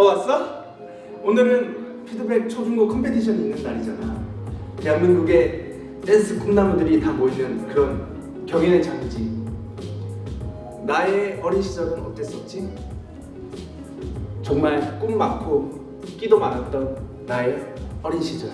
어 왔어? 오늘은 피드백 초중고 컴페티션이 있는 날이잖아. 대한민국의 댄스 꿈나무들이 다 모이는 그런 경연의 장이지. 나의 어린 시절은 어땠었지? 정말 꿈 많고 끼도 많았던 나의 어린 시절.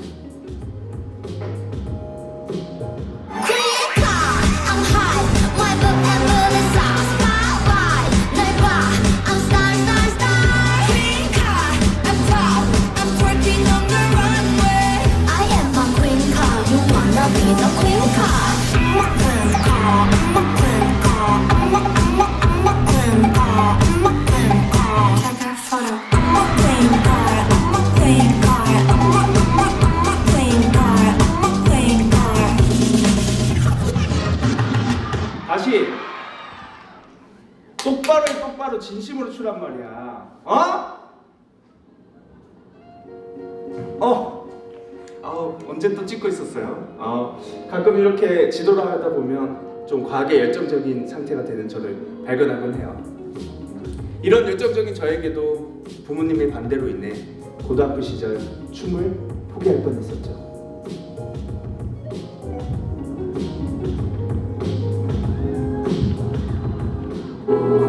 똑바로 해 똑바로 진심으로 추란 말이야. 어? 어. 아 언제 또 찍고 있었어요? 아 가끔 이렇게 지도를 하다 보면 좀 과하게 열정적인 상태가 되는 저를 발견하곤 해요. 이런 열정적인 저에게도 부모님의 반대로 인해 고등학교 시절 춤을 포기할 뻔했었죠. 공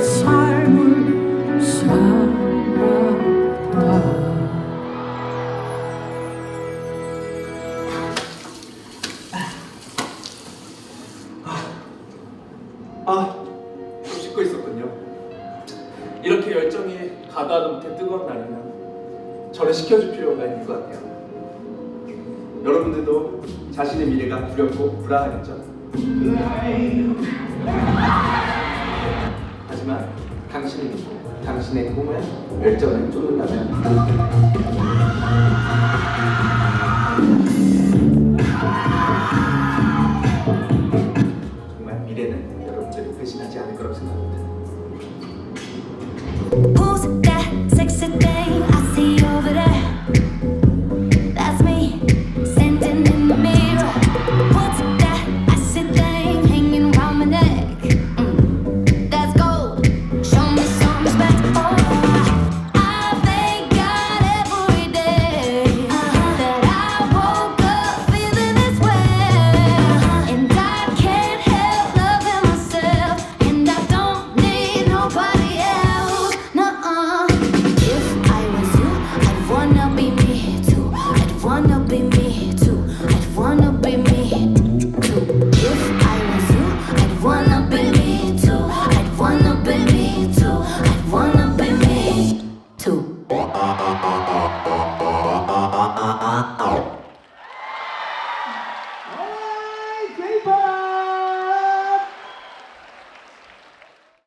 삶을 살아라 아, 좀 씻고 있었군요. 이렇게 열정이 가다하다 못해 뜨거운 날이면 저를 식혀줄 필요가 있는 것 같아요. 여러분들도 자신의 미래가 두렵고 불안하겠죠? 당신의 꿈을 열정을 쫓는다면